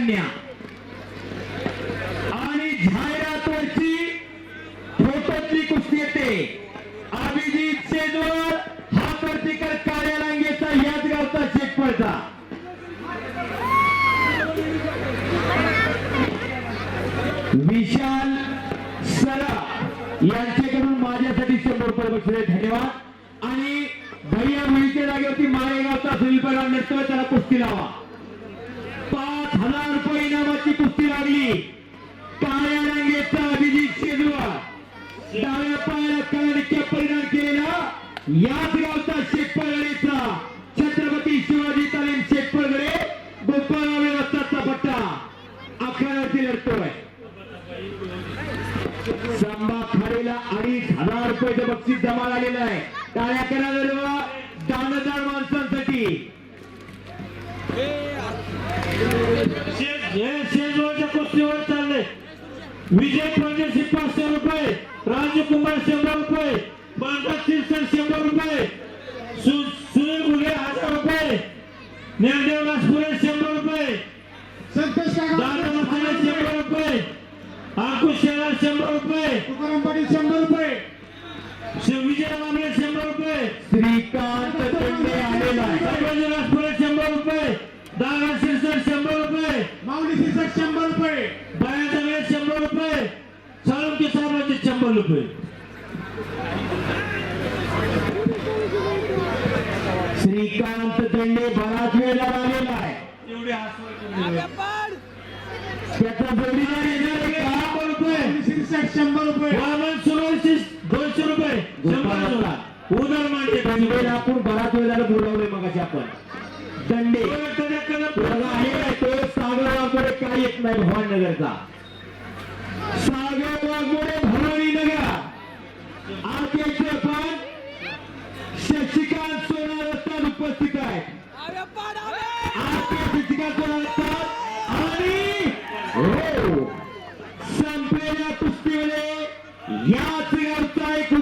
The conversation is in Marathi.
कन्या. आणि जाहिरातवरची फोटोची कुस्ती येते. अभिजित शेजवळ हा प्रतिकार कार्यालंगेचा याच गावचा शेतपळचा विशाल सरा यांच्याकडून माझ्यासाठी शंभर रुपये बसले धन्यवाद. आणि भैया मुलीच्या जागेवरती माळेगावचा सुनील पैलवान नसतोय त्याला कुस्ती लावा. पाच हजार रुपये इनामाची कुस्ती लागली. काळ्या रांगेचा अभिजित शेजवा डाव्या पायाला काळ्या परिणाम केलेला याच गावचा शेतपळगडेचा छत्रपती शिवाजी तालीम शेतपळगडे गोपाळराव व्यवस्थाचा पट्टा. अकरावरती लढतोय. सांबा खाडीला अडीच हजार रुपयाचं बक्षीस जमा झालेलं आहे. टाळ्या करायला दानदार माणसांसाठी. शे- हे शेजवळच्या कुस्तीवर चालले. विजय पंजाशी पाचशे रुपये राजकुमार शंभर रुपये बांधा शिरसर शंभर रुपये सु- सुनील घुगे हजार रुपये ज्ञानदेव राजपुरे शंभर रुपये संतोष दादा मसाले शंभर रुपये अंकुश शेलार शंभर रुपये तुकाराम पाटील शंभर रुपये. शिव- विजय मामले शंभर रुपये. श्रीकांत पेंडे आलेला आहे संभाजी राजपुरे शंभर रुपये दादा शिरसर शंभर शिरसाट शंभर रुपये बायाचा वेळ शंभर रुपये साळुंके साहेबांचे शंभर रुपये. श्रीकांत पेंडे बराच वेळेला आलेला आहे. एवढे त्याचा जोडीदार? शंभर रुपये. शिरसाट शंभर रुपये. वामन सुरवशी दोनशे रुपये. शंभर रुपये. उदर मांडे दंडेला आपण बराच वेळ झाला बोलावलंय मगाशी आपण दंडे आहे. येत नाही भवानगरचा. सागर वाघमोडे भवानी नगर. अध्यक्ष पण शशिकांत सोनार असतात उपस्थित आहेत शशिकांत आणि हो संपलेल्या कुस्तीमध्ये याच गावचा एक